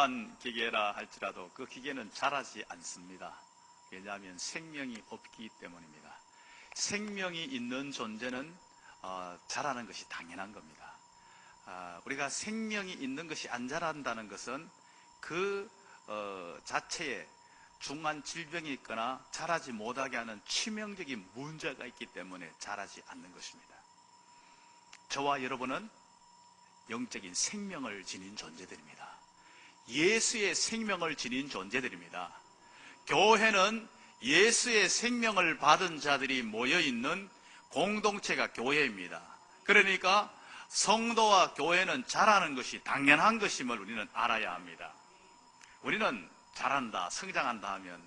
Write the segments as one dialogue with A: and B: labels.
A: 어떠한 기계라 할지라도 그 기계는 자라지 않습니다. 왜냐하면 생명이 없기 때문입니다. 생명이 있는 존재는 어, 자라는 것이 당연한 겁니다. 아, 우리가 생명이 있는 것이 안 자란다는 것은 그 어, 자체에 중한 질병이 있거나 자라지 못하게 하는 치명적인 문제가 있기 때문에 자라지 않는 것입니다. 저와 여러분은 영적인 생명을 지닌 존재들입니다. 예수의 생명을 지닌 존재들입니다. 교회는 예수의 생명을 받은 자들이 모여 있는 공동체가 교회입니다. 그러니까 성도와 교회는 자라는 것이 당연한 것임을 우리는 알아야 합니다. 우리는 자란다, 성장한다 하면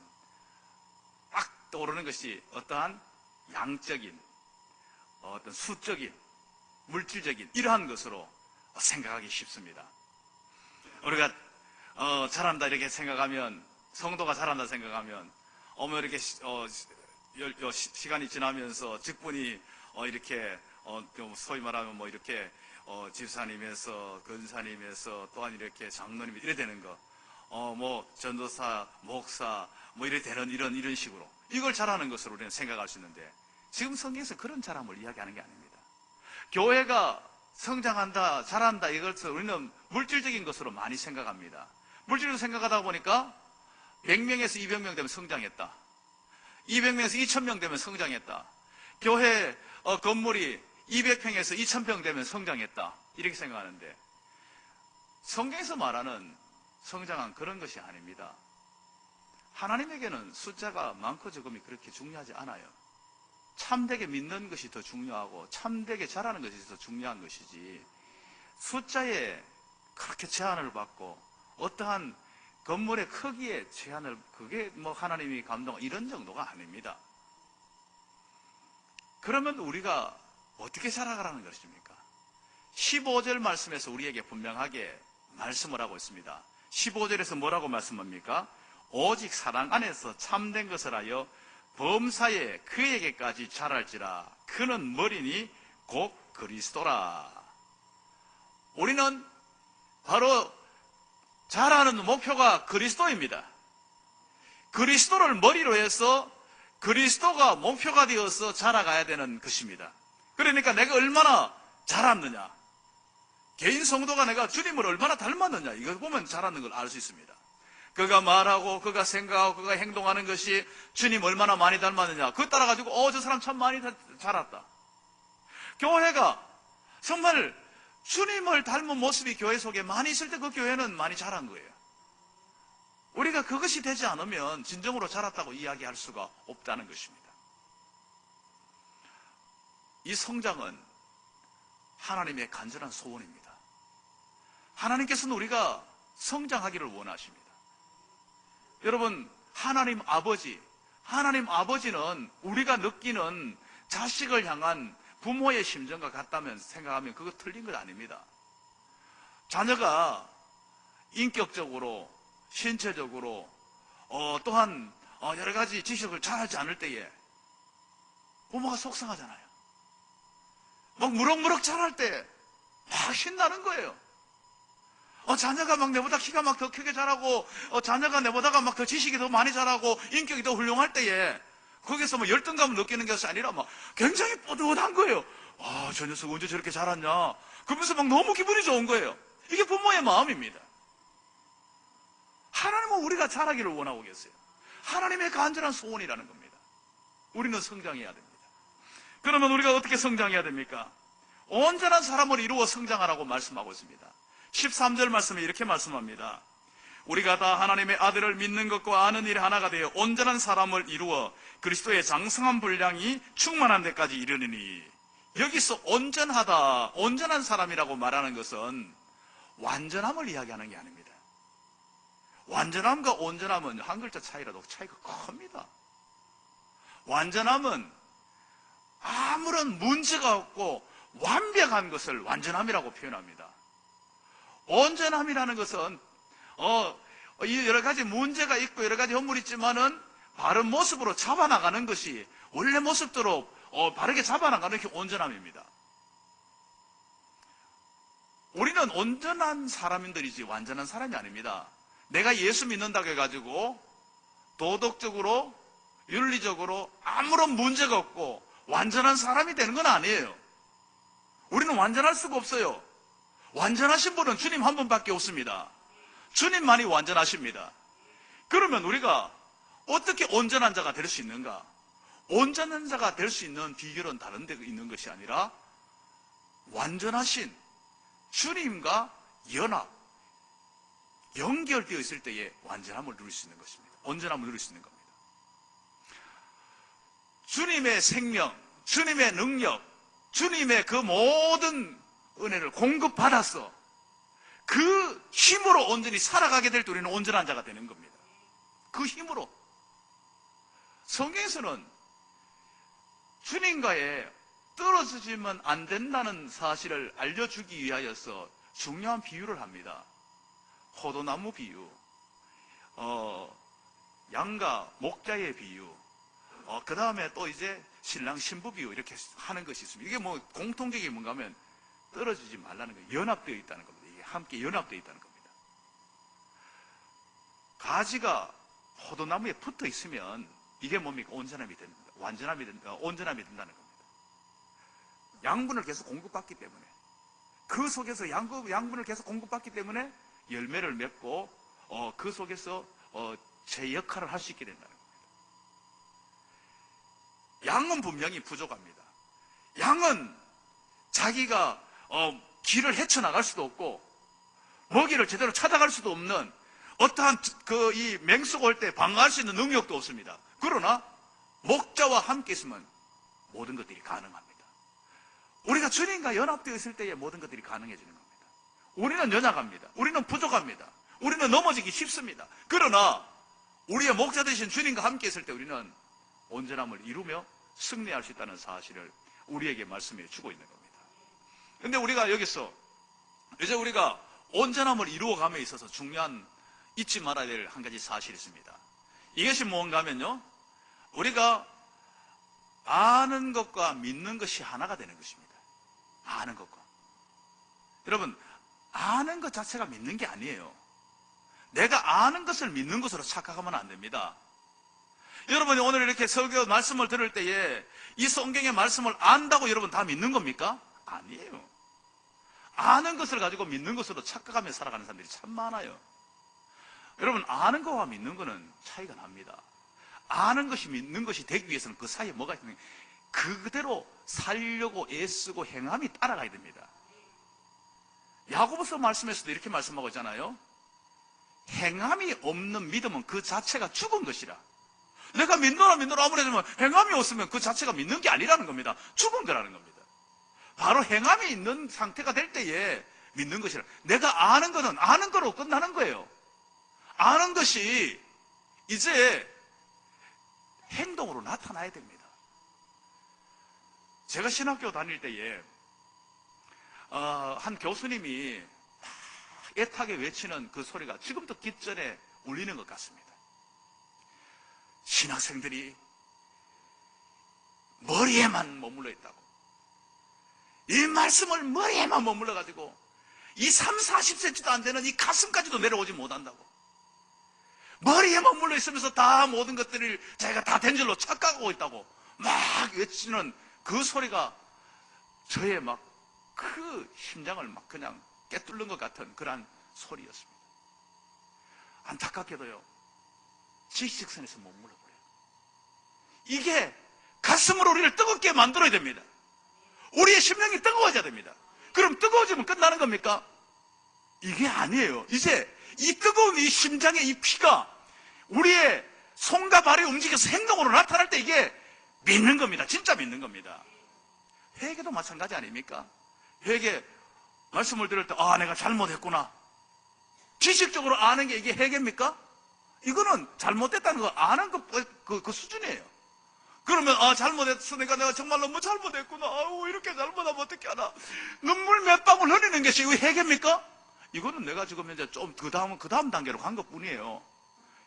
A: 딱 떠오르는 것이 어떠한 양적인, 어떤 수적인, 물질적인 이러한 것으로 생각하기 쉽습니다. 우리가 어, 잘한다 이렇게 생각하면 성도가 잘한다 생각하면 어머 이렇게 시, 어, 시- 시간이 지나면서 직분이 어, 이렇게 어, 좀 소위 말하면 뭐 이렇게 어, 집사님에서 근사님에서 또한 이렇게 장로님 이래 되는 거. 어, 뭐 전도사, 목사 뭐 이래 되는 이런 이런 식으로 이걸 잘하는 것으로 우리는 생각할 수 있는데 지금 성경에서 그런 잘함을 이야기하는 게 아닙니다. 교회가 성장한다, 잘한다, 이것을 우리는 물질적인 것으로 많이 생각합니다. 물질적으로 생각하다 보니까 100명에서 200명 되면 성장했다. 200명에서 2000명 되면 성장했다. 교회 어, 건물이 200평에서 2000평 되면 성장했다. 이렇게 생각하는데 성경에서 말하는 성장은 그런 것이 아닙니다. 하나님에게는 숫자가 많고 적음이 그렇게 중요하지 않아요. 참되게 믿는 것이 더 중요하고 참되게 잘하는 것이 더 중요한 것이지 숫자에 그렇게 제한을 받고 어떠한 건물의 크기에 제한을 그게 뭐 하나님이 감동 이런 정도가 아닙니다. 그러면 우리가 어떻게 살아가라는 것입니까? 15절 말씀에서 우리에게 분명하게 말씀을 하고 있습니다. 15절에서 뭐라고 말씀합니까? 오직 사랑 안에서 참된 것을 하여 범사에 그에게까지 자랄지라 그는 머리니 곧 그리스도라. 우리는 바로 자라는 목표가 그리스도입니다. 그리스도를 머리로 해서 그리스도가 목표가 되어서 자라가야 되는 것입니다. 그러니까 내가 얼마나 자랐느냐. 개인 성도가 내가 주님을 얼마나 닮았느냐. 이걸 보면 자라는 걸 알 수 있습니다. 그가 말하고, 그가 생각하고, 그가 행동하는 것이 주님 얼마나 많이 닮았느냐. 그거 따라가지고, 어, 저 사람 참 많이 다- 자랐다. 교회가 정말 주님을 닮은 모습이 교회 속에 많이 있을 때 그 교회는 많이 자란 거예요. 우리가 그것이 되지 않으면 진정으로 자랐다고 이야기할 수가 없다는 것입니다. 이 성장은 하나님의 간절한 소원입니다. 하나님께서는 우리가 성장하기를 원하십니다. 여러분, 하나님 아버지, 하나님 아버지는 우리가 느끼는 자식을 향한 부모의 심정과 같다면 생각하면 그거 틀린 것 아닙니다. 자녀가 인격적으로, 신체적으로, 어, 또한 어, 여러 가지 지식을 잘하지 않을 때에 부모가 속상하잖아요. 막 무럭무럭 자랄 때 막 신나는 거예요. 어, 자녀가 막 내보다 키가 막 더 크게 자라고, 어, 자녀가 내보다가 막 더 지식이 더 많이 자라고, 인격이 더 훌륭할 때에, 거기서 뭐 열등감을 느끼는 것이 아니라 막 굉장히 뿌듯한 거예요. 아, 저 녀석 언제 저렇게 자랐냐. 그러면서 막 너무 기분이 좋은 거예요. 이게 부모의 마음입니다. 하나님은 우리가 자라기를 원하고 계세요. 하나님의 간절한 소원이라는 겁니다. 우리는 성장해야 됩니다. 그러면 우리가 어떻게 성장해야 됩니까? 온전한 사람을 이루어 성장하라고 말씀하고 있습니다. 13절 말씀에 이렇게 말씀합니다. 우리가 다 하나님의 아들을 믿는 것과 아는 일에 하나가 되어 온전한 사람을 이루어 그리스도의 장성한 분량이 충만한 데까지 이르느니 여기서 온전하다, 온전한 사람이라고 말하는 것은 완전함을 이야기하는 게 아닙니다. 완전함과 온전함은 한 글자 차이라도 차이가 큽니다. 완전함은 아무런 문제가 없고 완벽한 것을 완전함이라고 표현합니다. 온전함이라는 것은 어, 이 여러 가지 문제가 있고 여러 가지 허물이 있지만은 바른 모습으로 잡아나가는 것이 원래 모습대로 어, 바르게 잡아나가는 게 온전함입니다. 우리는 온전한 사람들이지 완전한 사람이 아닙니다. 내가 예수 믿는다고 해가지고 도덕적으로 윤리적으로 아무런 문제가 없고 완전한 사람이 되는 건 아니에요. 우리는 완전할 수가 없어요. 완전하신 분은 주님 한 분밖에 없습니다. 주님만이 완전하십니다. 그러면 우리가 어떻게 온전한 자가 될 수 있는가? 온전한 자가 될 수 있는 비결은 다른 데 있는 것이 아니라 완전하신 주님과 연합, 연결되어 있을 때에 완전함을 누릴 수 있는 것입니다. 온전함을 누릴 수 있는 겁니다. 주님의 생명, 주님의 능력, 주님의 그 모든 은혜를 공급받아서 그 힘으로 온전히 살아가게 될 때 우리는 온전한 자가 되는 겁니다. 그 힘으로. 성경에서는 주님과의 떨어지면 안 된다는 사실을 알려주기 위하여서 중요한 비유를 합니다. 포도나무 비유, 어, 양과 목자의 비유, 어, 그 다음에 또 이제 신랑 신부 비유 이렇게 하는 것이 있습니다. 이게 뭐 공통적인 뭔가 하면 떨어지지 말라는 거예요. 연합되어 있다는 겁니다. 함께 연합되어 있다는 겁니다. 가지가 포도나무에 붙어 있으면 이게 뭡니까? 온전함이 됩니다. 완전함이 된다, 어, 온전함이 된다는 겁니다. 양분을 계속 공급받기 때문에 그 속에서 양분, 양분을 계속 공급받기 때문에 열매를 맺고 어, 그 속에서 어, 제 역할을 할 수 있게 된다는 겁니다. 양은 분명히 부족합니다. 양은 자기가 어, 길을 헤쳐나갈 수도 없고 먹이를 제대로 찾아갈 수도 없는 어떠한 그 이 맹수가 올 때 방어할 수 있는 능력도 없습니다. 그러나 목자와 함께 있으면 모든 것들이 가능합니다. 우리가 주님과 연합되어 있을 때에 모든 것들이 가능해지는 겁니다. 우리는 연약합니다. 우리는 부족합니다. 우리는 넘어지기 쉽습니다. 그러나 우리의 목자 되신 주님과 함께 있을 때 우리는 온전함을 이루며 승리할 수 있다는 사실을 우리에게 말씀해 주고 있는 겁니다. 근데 우리가 여기서 이제 우리가 온전함을 이루어감에 있어서 중요한 잊지 말아야 될 한 가지 사실이 있습니다. 이것이 뭔가 하면요. 우리가 아는 것과 믿는 것이 하나가 되는 것입니다. 아는 것과. 여러분, 아는 것 자체가 믿는 게 아니에요. 내가 아는 것을 믿는 것으로 착각하면 안 됩니다. 여러분이 오늘 이렇게 설교 말씀을 들을 때에 이 성경의 말씀을 안다고 여러분 다 믿는 겁니까? 아니에요. 아는 것을 가지고 믿는 것으로 착각하며 살아가는 사람들이 참 많아요. 여러분, 아는 것과 믿는 것은 차이가 납니다. 아는 것이 믿는 것이 되기 위해서는 그 사이에 뭐가 있는 그대로 살려고 애쓰고 행함이 따라가야 됩니다. 야고보서 말씀에서도 이렇게 말씀하고 있잖아요. 행함이 없는 믿음은 그 자체가 죽은 것이라. 내가 믿노라 믿노라 아무리 해도 행함이 없으면 그 자체가 믿는 게 아니라는 겁니다. 죽은 거라는 겁니다. 바로 행함이 있는 상태가 될 때에 믿는 것이라. 내가 아는 것은 아는 거로 끝나는 거예요. 아는 것이 이제 행동으로 나타나야 됩니다. 제가 신학교 다닐 때에 어, 한 교수님이 막 애타게 외치는 그 소리가 지금도 깃전에 울리는 것 같습니다. 신학생들이 머리에만 머물러 있다고. 이 말씀을 머리에만 머물러 가지고 이 3, 40cm도 안 되는 이 가슴까지도 내려오지 못한다고. 머리에 머물러 있으면서 다 모든 것들을 자기가 다 된 줄로 착각하고 있다고 막 외치는 그 소리가 저의 막 그 심장을 막 그냥 깨뚫는 것 같은 그러한 소리였습니다. 안타깝게도요, 지식선에서 머물러 버려요. 이게 가슴으로 우리를 뜨겁게 만들어야 됩니다. 우리의 심령이 뜨거워져야 됩니다. 그럼 뜨거워지면 끝나는 겁니까? 이게 아니에요. 이제 이 뜨거운 이 심장의 이 피가 우리의 손과 발이 움직여서 행동으로 나타날 때 이게 믿는 겁니다. 진짜 믿는 겁니다. 회개도 마찬가지 아닙니까? 회개 말씀을 들을 때, 아, 내가 잘못했구나. 지식적으로 아는 게 이게 회개입니까? 이거는 잘못됐다는 거 아는 그, 그, 그 수준이에요. 그러면, 아, 잘못했으니까 내가 정말 너무 잘못했구나. 아우, 이렇게 잘못하면 어떻게 하나. 눈물 몇 방울 흘리는 것이 이거 회개입니까? 이거는 내가 지금 이제 좀 그 다음, 그 다음 단계로 간 것 뿐이에요.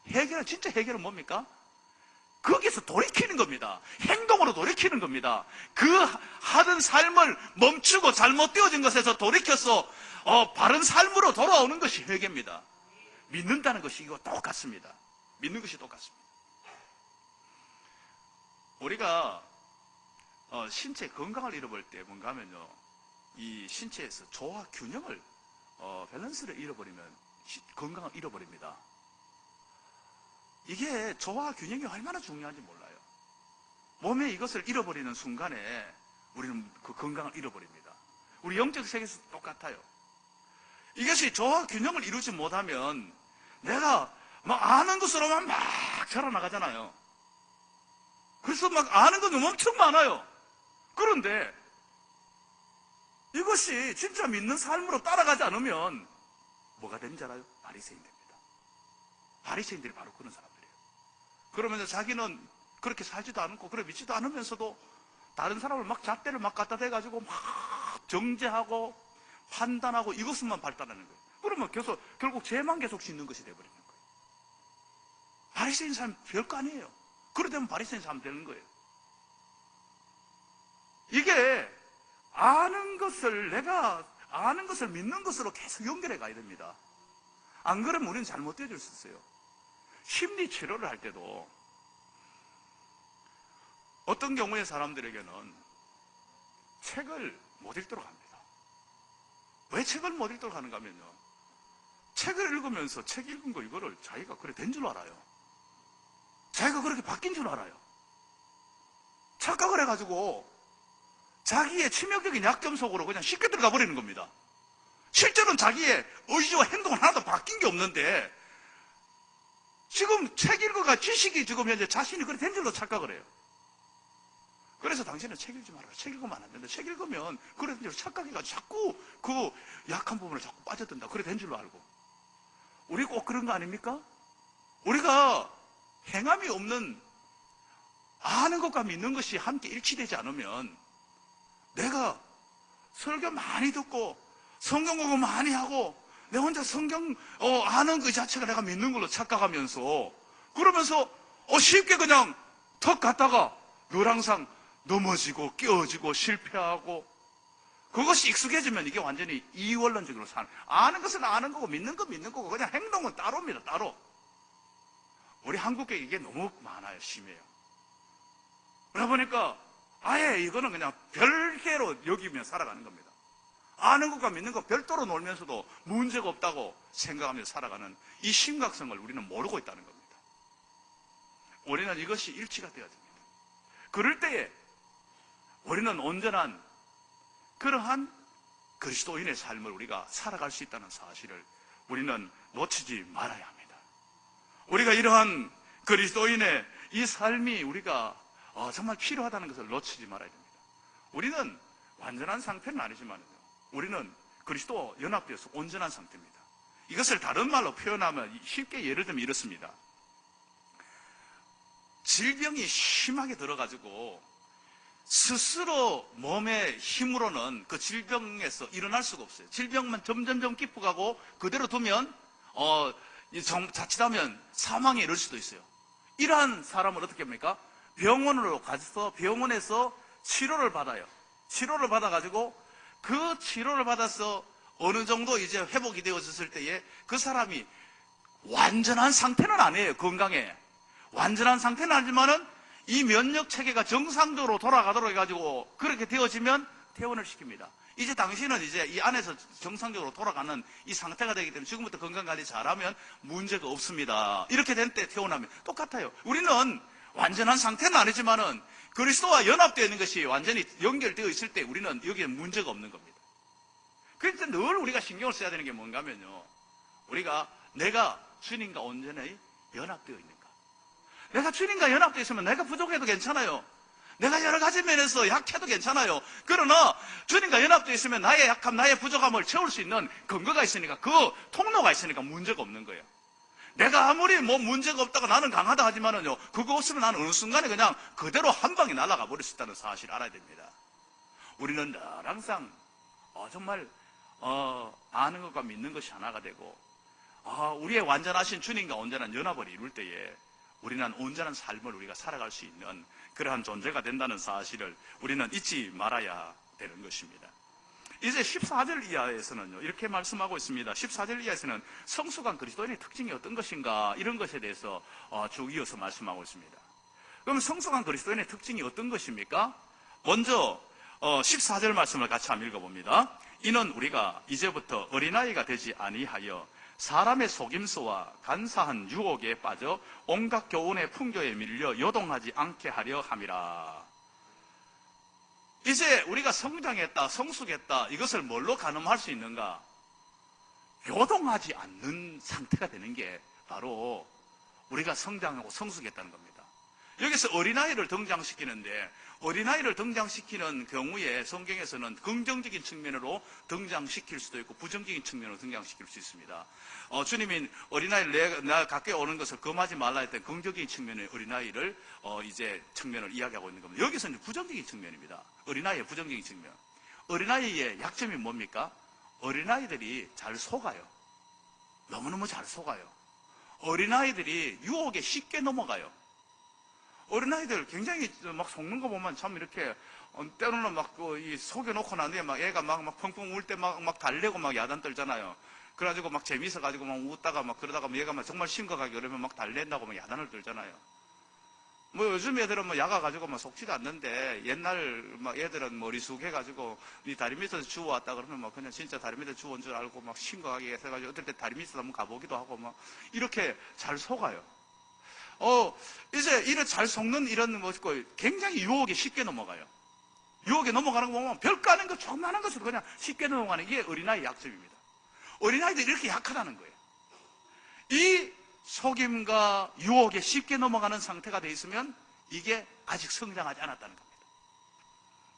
A: 해결은, 진짜 해결은 뭡니까? 거기서 돌이키는 겁니다. 행동으로 돌이키는 겁니다. 그 하던 삶을 멈추고 잘못되어진 것에서 돌이켜서 어, 바른 삶으로 돌아오는 것이 회개입니다. 믿는다는 것이 이거 똑같습니다. 믿는 것이 똑같습니다. 우리가 어, 신체 건강을 잃어버릴 때 뭔가 하면요. 이 신체에서 조화 균형을 어, 밸런스를 잃어버리면 시- 건강을 잃어버립니다. 이게 조화 균형이 얼마나 중요한지 몰라요. 몸에 이것을 잃어버리는 순간에 우리는 그 건강을 잃어버립니다. 우리 영적 세계에서 똑같아요. 이것이 조화 균형을 이루지 못하면 내가 막 아는 것으로만 막 자라나가잖아요. 그래서 막 아는 건 엄청 많아요. 그런데 이것이 진짜 믿는 삶으로 따라가지 않으면 뭐가 되는지 알아요? 바리새인 됩니다. 바리새인들이 바로 그런 사람들이에요. 그러면서 자기는 그렇게 살지도 않고 그래 믿지도 않으면서도 다른 사람을 막 잣대를 막 갖다 대가지고 막 정죄하고 판단하고 이것만 발달하는 거예요. 그러면 계속 결국 죄만 계속 짓는 것이 되어버리는 거예요. 바리새인 사람 별거 아니에요. 그러되면 바리새인 사람 되는 거예요. 이게 아는 것을 내가 아는 것을 믿는 것으로 계속 연결해 가야 됩니다. 안 그러면 우리는 잘못되어질 수 있어요. 심리 치료를 할 때도 어떤 경우에 사람들에게는 책을 못 읽도록 합니다. 왜 책을 못 읽도록 하는가 하면요. 책을 읽으면서 책 읽은 거 이거를 자기가 그래 된 줄 알아요. 자기가 그렇게 바뀐 줄 알아요. 착각을 해가지고 자기의 치명적인 약점 속으로 그냥 쉽게 들어가 버리는 겁니다. 실제로는 자기의 의지와 행동은 하나도 바뀐 게 없는데 지금 책 읽어가 지식이 지금 현재 자신이 그래 된 줄로 착각을 해요. 그래서 당신은 책 읽지 말아라. 책 읽으면 안 된다. 책 읽으면 된 줄로 착각해가지고 자꾸 그 약한 부분을 자꾸 빠져든다. 그래 된 줄로 알고. 우리 꼭 그런 거 아닙니까? 우리가 행함이 없는 아는 것과 믿는 것이 함께 일치되지 않으면 내가 설교 많이 듣고 성경 공부 많이 하고 내 혼자 성경 어, 아는 그 자체가 내가 믿는 걸로 착각하면서 그러면서 어, 쉽게 그냥 턱 갔다가 늘 항상 넘어지고 끼어지고 실패하고 그것이 익숙해지면 이게 완전히 이원론적으로 사는 아는 것은 아는 거고 믿는 건 믿는 거고 그냥 행동은 따로입니다 따로 우리 한국에 이게 너무 많아요 심해요 그러다 보니까 아예 이거는 그냥 별개로 여기며 살아가는 겁니다. 아는 것과 믿는 것 별도로 놀면서도 문제가 없다고 생각하며 살아가는 이 심각성을 우리는 모르고 있다는 겁니다. 우리는 이것이 일치가 되어야 됩니다. 그럴 때에 우리는 온전한 그러한 그리스도인의 삶을 우리가 살아갈 수 있다는 사실을 우리는 놓치지 말아야 합니다. 우리가 이러한 그리스도인의 이 삶이 우리가 어, 정말 필요하다는 것을 놓치지 말아야 됩니다. 우리는 완전한 상태는 아니지만 우리는 그리스도와 연합되어서 온전한 상태입니다. 이것을 다른 말로 표현하면 쉽게 예를 들면 이렇습니다. 질병이 심하게 들어가지고 스스로 몸의 힘으로는 그 질병에서 일어날 수가 없어요. 질병만 점점점 깊어가고 그대로 두면 어, 자칫하면 사망에 이를 수도 있어요. 이러한 사람을 어떻게 합니까? 병원으로 가서 병원에서 치료를 받아요. 치료를 받아가지고 그 치료를 받아서 어느 정도 이제 회복이 되어졌을 때에 그 사람이 완전한 상태는 아니에요. 건강에. 완전한 상태는 아니지만은 이 면역 체계가 정상적으로 돌아가도록 해가지고 그렇게 되어지면 퇴원을 시킵니다. 이제 당신은 이제 이 안에서 정상적으로 돌아가는 이 상태가 되기 때문에 지금부터 건강관리 잘하면 문제가 없습니다. 이렇게 된때 퇴원하면 똑같아요. 우리는 완전한 상태는 아니지만은 그리스도와 연합되어 있는 것이 완전히 연결되어 있을 때 우리는 여기에 문제가 없는 겁니다. 그래서 늘 우리가 신경을 써야 되는 게 뭔가 하면요. 우리가 내가 주님과 온전히 연합되어 있는가. 내가 주님과 연합되어 있으면 내가 부족해도 괜찮아요. 내가 여러 가지 면에서 약해도 괜찮아요. 그러나 주님과 연합되어 있으면 나의 약함, 나의 부족함을 채울 수 있는 근거가 있으니까 그 통로가 있으니까 문제가 없는 거예요. 내가 아무리 뭐 문제가 없다고 나는 강하다 하지만은요, 그거 없으면 나는 어느 순간에 그냥 그대로 한 방에 날아가 버릴 수 있다는 사실 알아야 됩니다. 우리는 늘 항상, 어, 정말, 어, 아는 것과 믿는 것이 하나가 되고, 아, 우리의 완전하신 주님과 온전한 연합을 이룰 때에 우리는 온전한 삶을 우리가 살아갈 수 있는 그러한 존재가 된다는 사실을 우리는 잊지 말아야 되는 것입니다. 이제 14절 이하에서는요, 이렇게 말씀하고 있습니다. 14절 이하에서는 성숙한 그리스도인의 특징이 어떤 것인가, 이런 것에 대해서 어, 쭉 이어서 말씀하고 있습니다. 그럼 성숙한 그리스도인의 특징이 어떤 것입니까? 먼저, 어, 14절 말씀을 같이 한번 읽어봅니다. 이는 우리가 이제부터 어린아이가 되지 아니하여 사람의 속임수와 간사한 유혹에 빠져 온갖 교훈의 풍조에 밀려 요동하지 않게 하려 함이라. 이제 우리가 성장했다, 성숙했다, 이것을 뭘로 가늠할 수 있는가? 요동하지 않는 상태가 되는 게 바로 우리가 성장하고 성숙했다는 겁니다. 여기서 어린아이를 등장시키는데 어린아이를 등장시키는 경우에 성경에서는 긍정적인 측면으로 등장시킬 수도 있고 부정적인 측면으로 등장시킬 수 있습니다. 어, 주님이 어린아이를 내, 나 가까이 오는 것을 금하지 말라 했던 긍정적인 측면의 어린아이를 어, 이제 측면을 이야기하고 있는 겁니다. 여기서는 부정적인 측면입니다. 어린아이의 부정적인 측면. 어린아이의 약점이 뭡니까? 어린아이들이 잘 속아요. 너무너무 잘 속아요. 어린아이들이 유혹에 쉽게 넘어가요. 어린아이들 굉장히 막 속는 거 보면 참 이렇게 어, 때로는 막이 속여놓고 난 뒤에 막 애가 막, 막 펑펑 울 때 막 막 달래고 막 야단 떨잖아요. 그래가지고 막 재미있어 가지고 막 웃다가 막 그러다가 막 얘가 막 정말 심각하게 그러면 막 달랜다고 막 야단을 떨잖아요. 뭐 요즘 애들은 뭐 야가 가지고 막 속지도 않는데 옛날 막 애들은 머리 숙 해가지고 이 다리 밑에서 주워왔다 그러면 막 그냥 진짜 다리 밑에 주워온 줄 알고 막 심각하게 해가지고 어떨 때 다리 밑에서 한번 가보기도 하고 막 이렇게 잘 속아요. 어, 이제 이런 잘 속는 이런 뭐고 굉장히 유혹에 쉽게 넘어가요. 유혹에 넘어가는 거 보면 별거 아닌 거 조그마한 것으로 그냥 쉽게 넘어가는 이게 어린아이 약점입니다. 어린아이들이 이렇게 약하다는 거예요. 이 속임과 유혹에 쉽게 넘어가는 상태가 돼 있으면 이게 아직 성장하지 않았다는 겁니다.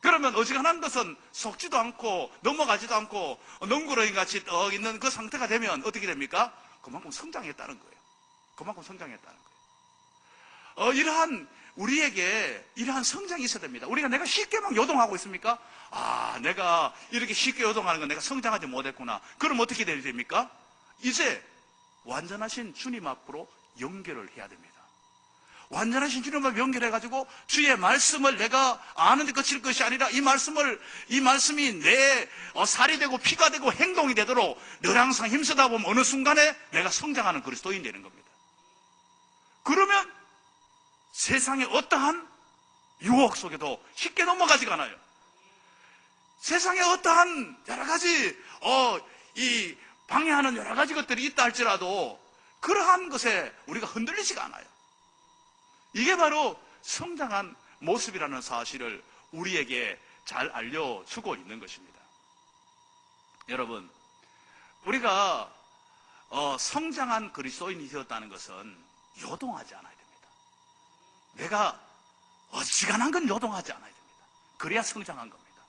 A: 그러면 어지간한 것은 속지도 않고 넘어가지도 않고 농구러인 같이 떡 있는 그 상태가 되면 어떻게 됩니까? 그만큼 성장했다는 거예요. 그만큼 성장했다는 거예요. 어, 이러한 우리에게 이러한 성장이 있어야 됩니다. 우리가 내가 쉽게 막 요동하고 있습니까? 아, 내가 이렇게 쉽게 요동하는 건 내가 성장하지 못했구나. 그럼 어떻게 돼야 됩니까? 이제 완전하신 주님 앞으로 연결을 해야 됩니다. 완전하신 주님 앞 연결해가지고 주의 말씀을 내가 아는데 그칠 것이 아니라 이 말씀을, 이 말씀이 내 어, 살이 되고 피가 되고 행동이 되도록 늘 항상 힘쓰다 보면 어느 순간에 내가 성장하는 그리스도인 되는 겁니다. 그러면 세상의 어떠한 유혹 속에도 쉽게 넘어가지가 않아요. 세상에 어떠한 여러 가지, 어, 이 방해하는 여러 가지 것들이 있다 할지라도 그러한 것에 우리가 흔들리지가 않아요. 이게 바로 성장한 모습이라는 사실을 우리에게 잘 알려주고 있는 것입니다. 여러분, 우리가 어, 성장한 그리스도인이 되었다는 것은 요동하지 됩니다. 내가 어지간한 건 요동하지 않아야 됩니다. 그래야 성장한 겁니다.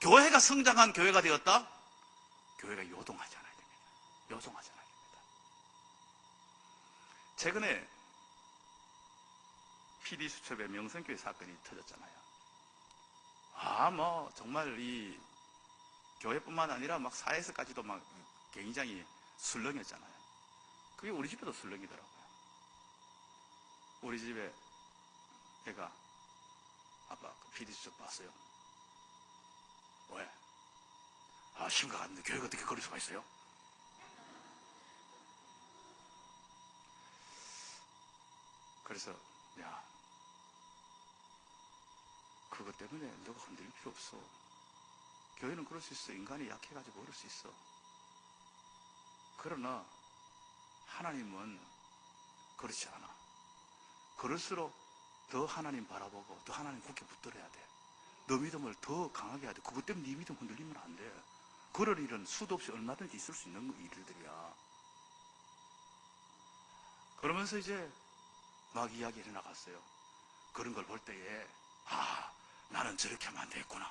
A: 교회가 성장한 교회가 되었다? 교회가 요동하지 않아야 됩니다. 요동하지 않아야 됩니다. 최근에 PD 수첩의 명성교회 사건이 터졌잖아요. 아, 뭐, 정말 이 교회뿐만 아니라 막 사회에서까지도 막 굉장히 술렁였잖아요. 그게 우리 집에도 술렁이더라고요. 우리 집에 애가 아빠 그 PD 수첩 봤어요. 왜? 아, 심각한데 교회가 어떻게 그럴 수가 있어요? 그래서, 야, 그것 때문에 너가 흔들릴 필요 없어. 교회는 그럴 수 있어. 인간이 약해가지고 그럴 수 있어. 그러나, 하나님은 그렇지 않아. 그럴수록 더 하나님 바라보고 더 하나님 굳게 붙들어야 돼. 너 믿음을 더 강하게 해야 돼. 그것 때문에 네 믿음 흔들리면 안 돼. 그럴 일은 수도 없이 얼마든지 있을 수 있는 일들이야. 그러면서 이제 막 이야기를 나갔어요. 그런 걸 볼 때에, 아, 나는 저렇게 하면 안 되겠구나.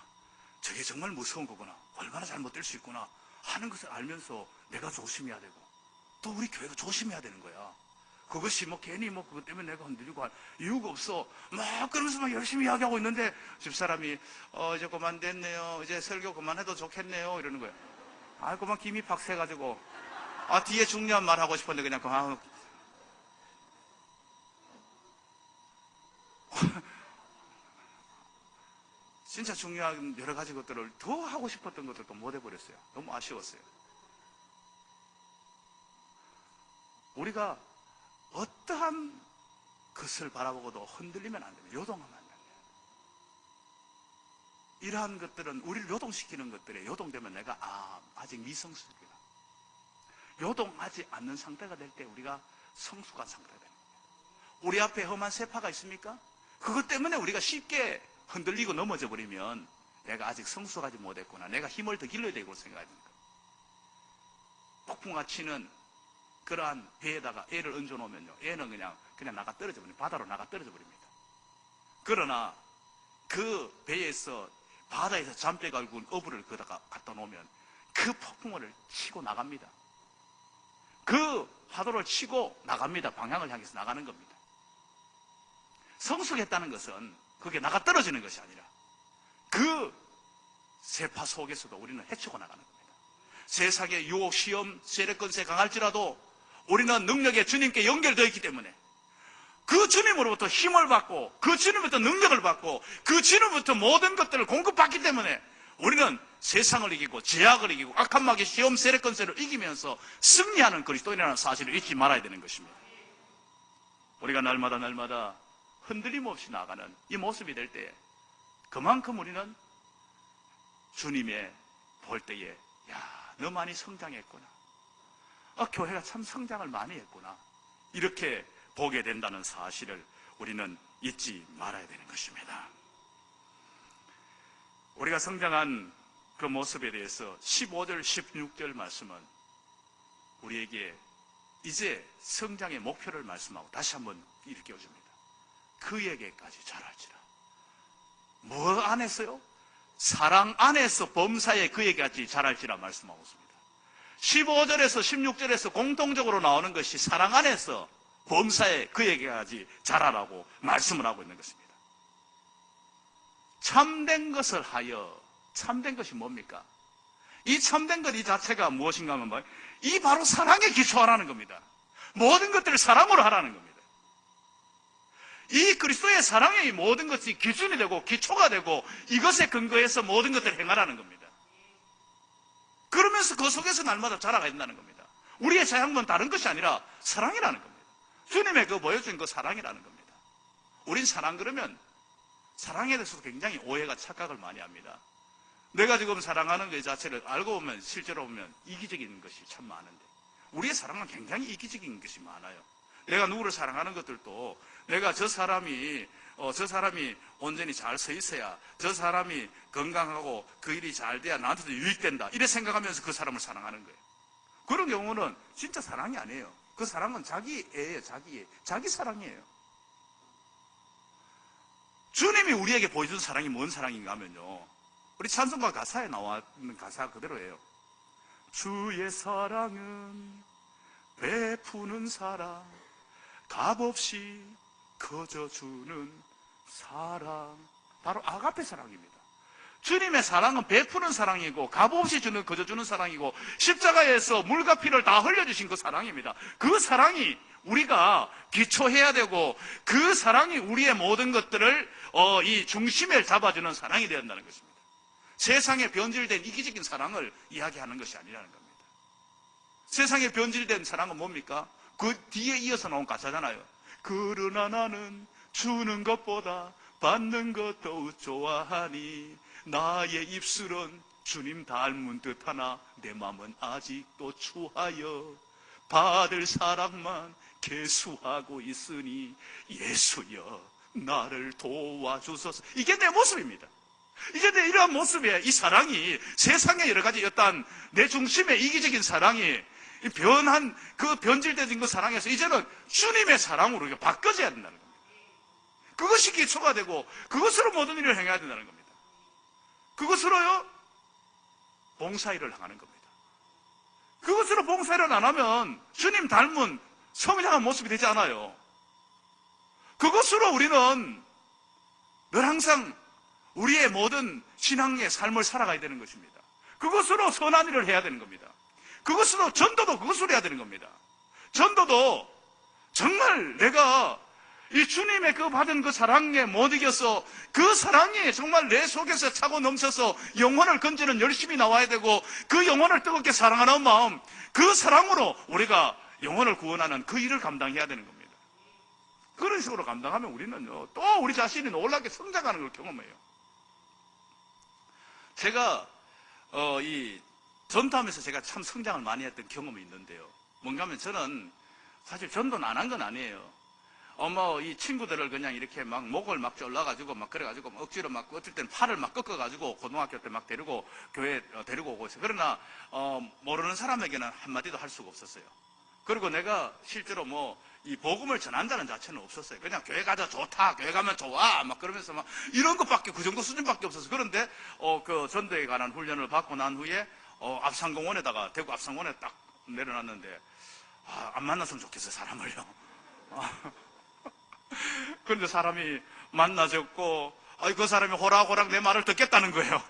A: 저게 정말 무서운 거구나. 얼마나 잘못될 수 있구나. 하는 것을 알면서 내가 조심해야 되고, 또 우리 교회가 조심해야 되는 거야. 그것이 뭐 괜히 뭐 그것 때문에 내가 흔들리고 할 이유가 없어. 막 그러면서 막 열심히 이야기하고 있는데 집사람이 어 이제 그만 됐네요. 이제 설교 그만해도 좋겠네요. 이러는 거예요. 아 그만 김이 팍 새가지고 아 뒤에 중요한 말 하고 싶었는데 그냥 그만 진짜 중요한 여러 가지 것들을 더 하고 싶었던 것들도 못 해버렸어요. 너무 아쉬웠어요. 우리가 어떠한 것을 바라보고도 흔들리면 안 됩니다. 요동하면 안 됩니다. 이러한 것들은 우리를 요동시키는 것들에 요동되면 내가 아, 아직 미성숙이다. 요동하지 않는 상태가 될 때 우리가 성숙한 상태가 됩니다. 우리 앞에 험한 세파가 있습니까? 그것 때문에 우리가 쉽게 흔들리고 넘어져 버리면 내가 아직 성숙하지 못했구나. 내가 힘을 더 길러야 되고 생각합니다. 폭풍과 치는 그러한 배에다가 애를 얹어 놓으면요. 애는 그냥, 그냥 나가 떨어져 버립니다. 바다로 나가 떨어져 버립니다. 그러나 그 배에서 바다에서 잠대 갈고 어부를 거다가 갖다 놓으면 그 폭풍을 치고 나갑니다. 그 파도를 치고 나갑니다. 방향을 향해서 나가는 겁니다. 성숙했다는 것은 그게 나가 떨어지는 것이 아니라 그 세파 속에서도 우리는 헤치고 나가는 겁니다. 세상의 유혹, 시험, 세력건세 강할지라도 우리는 능력에 주님께 연결되어 있기 때문에 그 주님으로부터 힘을 받고 그 주님부터 능력을 받고 그 주님부터 모든 것들을 공급받기 때문에 우리는 세상을 이기고 제약을 이기고 악한 마귀 시험 세력 건세를 이기면서 승리하는 그리스도인이라는 사실을 잊지 말아야 되는 것입니다. 우리가 날마다 날마다 흔들림 없이 나가는 이 모습이 될 때 그만큼 우리는 주님의 볼 때에 야, 너 많이 성장했구나. 아, 교회가 참 성장을 많이 했구나. 이렇게 보게 된다는 사실을 우리는 잊지 말아야 되는 것입니다. 우리가 성장한 그 모습에 대해서 15절, 16절 말씀은 우리에게 이제 성장의 목표를 말씀하고 다시 한번 일깨워줍니다. 그에게까지 잘할지라. 뭐 안에서요? 사랑 안에서 범사에 그에게까지 잘할지라 말씀하고 있습니다. 15절에서 16절에서 공통적으로 나오는 것이 사랑 안에서 범사에 그에게까지 잘하라고 말씀을 하고 있는 것입니다. 참된 것을 하여 참된 것이 뭡니까? 이 참된 것 이 자체가 무엇인가 하면 뭐, 이 바로 사랑에 기초하라는 겁니다. 모든 것들을 사랑으로 하라는 겁니다. 이 그리스도의 사랑의 모든 것이 기준이 되고 기초가 되고 이것에 근거해서 모든 것들을 행하라는 겁니다. 그러면서 그 속에서 날마다 자라가 된다는 겁니다. 우리의 자양은 다른 것이 아니라 사랑이라는 겁니다. 주님의 그 보여준 그 사랑이라는 겁니다. 우린 사랑 그러면 사랑에 대해서 굉장히 오해가 착각을 많이 합니다. 내가 지금 사랑하는 것 자체를 알고 보면 실제로 보면 이기적인 것이 참 많은데 우리의 사랑은 굉장히 이기적인 것이 많아요. 내가 누구를 사랑하는 것들도 내가 저 사람이 어, 저 사람이 온전히 잘 서 있어야 저 사람이 건강하고 그 일이 잘 돼야 나한테도 유익된다 이래 생각하면서 그 사람을 사랑하는 거예요. 그런 경우는 진짜 사랑이 아니에요. 그 사랑은 자기 애예요. 자기 애. 자기 사랑이에요. 주님이 우리에게 보여준 사랑이 뭔 사랑인가 하면요. 우리 찬송가 가사에 나와 있는 가사 그대로예요. 주의 사랑은 베푸는 사랑, 값없이 거저주는 사랑. 바로 아가페 사랑입니다. 주님의 사랑은 베푸는 사랑이고 값없이 주는 거저주는 사랑이고 십자가에서 물과 피를 다 흘려주신 그 사랑입니다. 그 사랑이 우리가 기초해야 되고 그 사랑이 우리의 모든 것들을 어, 이 중심에 잡아주는 사랑이 한다는 것입니다. 세상에 변질된 이기적인 사랑을 이야기하는 것이 아니라는 겁니다. 세상에 변질된 사랑은 뭡니까? 그 뒤에 이어서 나온 가사잖아요. 그러나 나는 주는 것보다 받는 것 더욱 좋아하니 나의 입술은 주님 닮은 듯하나 내 마음은 아직도 추하여 받을 사랑만 개수하고 있으니 예수여 나를 도와주소서 이게 내 모습입니다. 이제 내 이러한 모습에 이 사랑이 세상의 여러 가지 어떤 내 중심의 이기적인 사랑이 이 변한 그 변질된 그 사랑에서 이제는 주님의 사랑으로 바꿔져야 된다는 겁니다. 그것이 기초가 되고 그것으로 모든 일을 행해야 된다는 겁니다. 그것으로요 봉사일을 행하는 겁니다. 그것으로 봉사일을 안 하면 주님 닮은 성장한 모습이 되지 않아요. 그것으로 우리는 늘 항상 우리의 모든 신앙의 삶을 살아가야 되는 것입니다. 그것으로 선한 일을 해야 되는 겁니다. 그것으로 전도도 그것으로 해야 되는 겁니다. 전도도 정말 내가 이 주님의 그 받은 그 사랑에 못 이겨서 그 사랑이 정말 내 속에서 차고 넘쳐서 영혼을 건지는 열심히 나와야 되고 그 영혼을 뜨겁게 사랑하는 마음 그 사랑으로 우리가 영혼을 구원하는 그 일을 감당해야 되는 겁니다. 그런 식으로 감당하면 우리는요 또 우리 자신이 놀랍게 성장하는 걸 경험해요. 제가 어, 이 전도하면서 제가 참 성장을 많이 했던 경험이 있는데요. 뭔가 하면 저는 사실 전도는 안 한 건 아니에요. 어머 이 친구들을 그냥 이렇게 막 목을 막 졸라가지고 막 그래가지고 막 억지로 막 어쩔 때는 팔을 막 꺾어가지고 고등학교 때 막 데리고 교회 어, 데리고 오고 있어요. 그러나 어, 모르는 사람에게는 한마디도 할 수가 없었어요. 그리고 내가 실제로 뭐 이 복음을 전한다는 자체는 없었어요. 그냥 교회 가자 좋다, 교회 가면 좋아, 막 그러면서 막 이런 것밖에 그 정도 수준밖에 없었어요. 그런데 어, 그 전도에 관한 훈련을 받고 난 후에 어, 앞산공원에다가 대구 앞산공원에 딱 내려놨는데 아, 안 만났으면 좋겠어요 사람을요. 아, 그런데 사람이 만나졌고 아, 그 사람이 호락호락 내 말을 듣겠다는 거예요.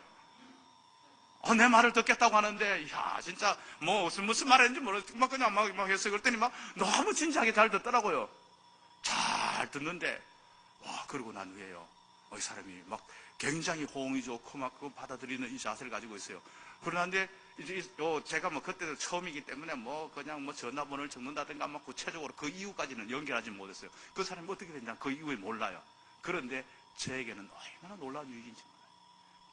A: 어, 내 말을 듣겠다고 하는데, 야, 진짜, 뭐, 무슨, 무슨 말 했는지 모르겠 막 그냥 막, 막 했어요. 그랬더니 막 너무 진지하게 잘 듣더라고요. 잘 듣는데, 와, 그러고 난 후에요. 어, 이 사람이 막 굉장히 호응이 좋고 막 그 받아들이는 이 자세를 가지고 있어요. 그러는데, 요, 제가 뭐 그때도 처음이기 때문에 뭐 그냥 뭐 전화번호를 적는다든가 막 구체적으로 그 이후까지는 연결하지 못했어요. 그 사람이 어떻게 됐냐, 그 이후에 몰라요. 그런데 저에게는 얼마나 놀라운 일인지 몰라요.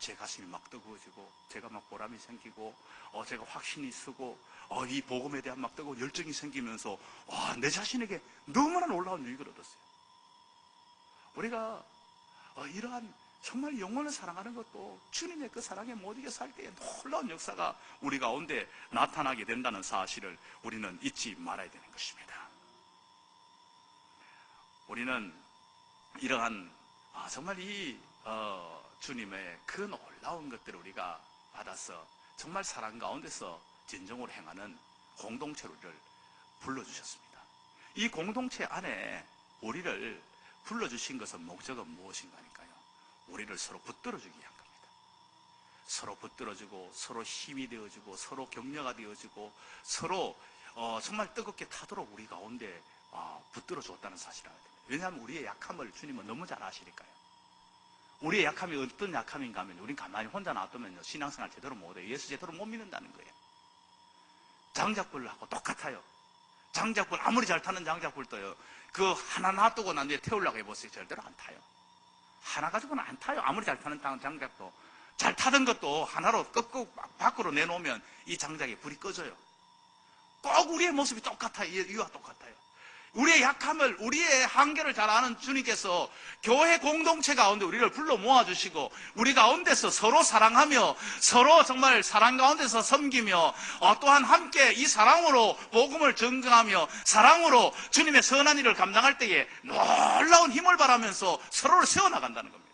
A: 제 가슴이 막 뜨거워지고 제가 막 보람이 생기고 어 제가 확신이 쓰고 어 이 복음에 대한 막 뜨거운 열정이 생기면서 와 내 자신에게 너무나 놀라운 유익을 얻었어요. 우리가 어, 이러한 정말 영혼을 사랑하는 것도 주님의 그 사랑에 못 이겨 살 때에 놀라운 역사가 우리 가운데 나타나게 된다는 사실을 우리는 잊지 말아야 되는 것입니다. 우리는 이러한 아, 정말 이 어, 주님의 그 놀라운 것들을 우리가 받아서 정말 사랑 가운데서 진정으로 행하는 공동체를 불러주셨습니다. 이 공동체 안에 우리를 불러주신 것은 목적은 무엇인가니까요. 우리를 서로 붙들어주기 위한 겁니다. 서로 붙들어주고 서로 힘이 되어주고 서로 격려가 되어주고 서로 어, 정말 뜨겁게 타도록 우리 가운데 어, 붙들어 줬다는 사실을 알아야 됩니다. 왜냐하면 우리의 약함을 주님은 너무 잘 아시니까요. 우리의 약함이 어떤 약함인가 하면 우린 가만히 혼자 놔두면요 신앙생활 제대로 못해요. 예수 제대로 못 믿는다는 거예요. 장작불하고 똑같아요. 장작불 아무리 잘 타는 장작불도요. 그 하나 놔두고 난 뒤에 태우려고 해보세요. 절대로 안 타요. 하나 가지고는 안 타요. 아무리 잘 타는 장- 장작도. 잘 타던 것도 하나로 꺾고 밖으로 내놓으면 이 장작에 불이 꺼져요. 꼭 우리의 모습이 똑같아요. 이- 이와 똑같아요. 우리의 약함을, 우리의 한계를 잘 아는 주님께서 교회 공동체 가운데 우리를 불러 모아주시고, 우리 가운데서 서로 사랑하며, 서로 정말 사랑 가운데서 섬기며, 어, 또한 함께 이 사랑으로 복음을 증거하며, 사랑으로 주님의 선한 일을 감당할 때에 놀라운 힘을 발하면서 서로를 세워나간다는 겁니다.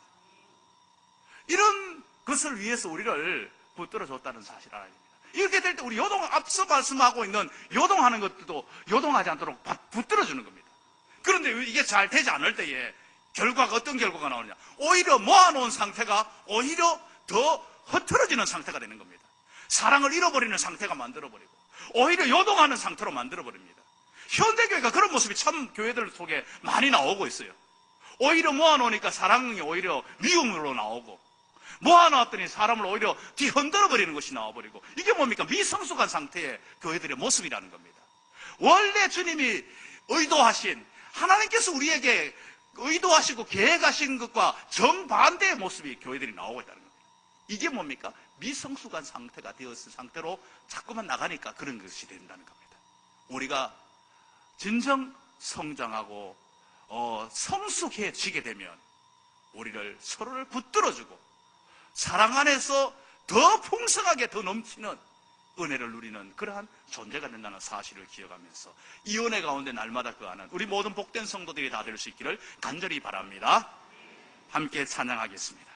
A: 이런 것을 위해서 우리를 붙들어 줬다는 사실을 알아야 됩니다. 이렇게 될 때 우리 요동, 앞서 말씀하고 있는 요동하는 것도 요동하지 않도록 받- 붙들어 주는 겁니다. 그런데 이게 잘 되지 않을 때에 결과가 어떤 결과가 나오느냐. 오히려 모아놓은 상태가 오히려 더 흐트러지는 상태가 되는 겁니다. 사랑을 잃어버리는 상태가 만들어버리고 오히려 요동하는 상태로 만들어버립니다. 현대교회가 그런 모습이 참 교회들 속에 많이 나오고 있어요. 오히려 모아놓으니까 사랑이 오히려 미움으로 나오고 모아놨더니 사람을 오히려 뒤흔들어 버리는 것이 나와버리고 이게 뭡니까 미성숙한 상태의 교회들의 모습이라는 겁니다. 원래 주님이 의도하신 하나님께서 우리에게 의도하시고 계획하신 것과 정반대의 모습이 교회들이 나오고 있다는 겁니다. 이게 뭡니까? 미성숙한 상태가 되었을 상태로 자꾸만 나가니까 그런 것이 된다는 겁니다. 우리가 진정 성장하고 어, 성숙해지게 되면 우리를 서로를 붙들어주고 사랑 안에서 더 풍성하게 더 넘치는 은혜를 누리는 그러한 존재가 된다는 사실을 기억하면서 이 은혜 가운데 날마다 그하는 우리 모든 복된 성도들이 다 될 수 있기를 간절히 바랍니다. 함께 찬양하겠습니다.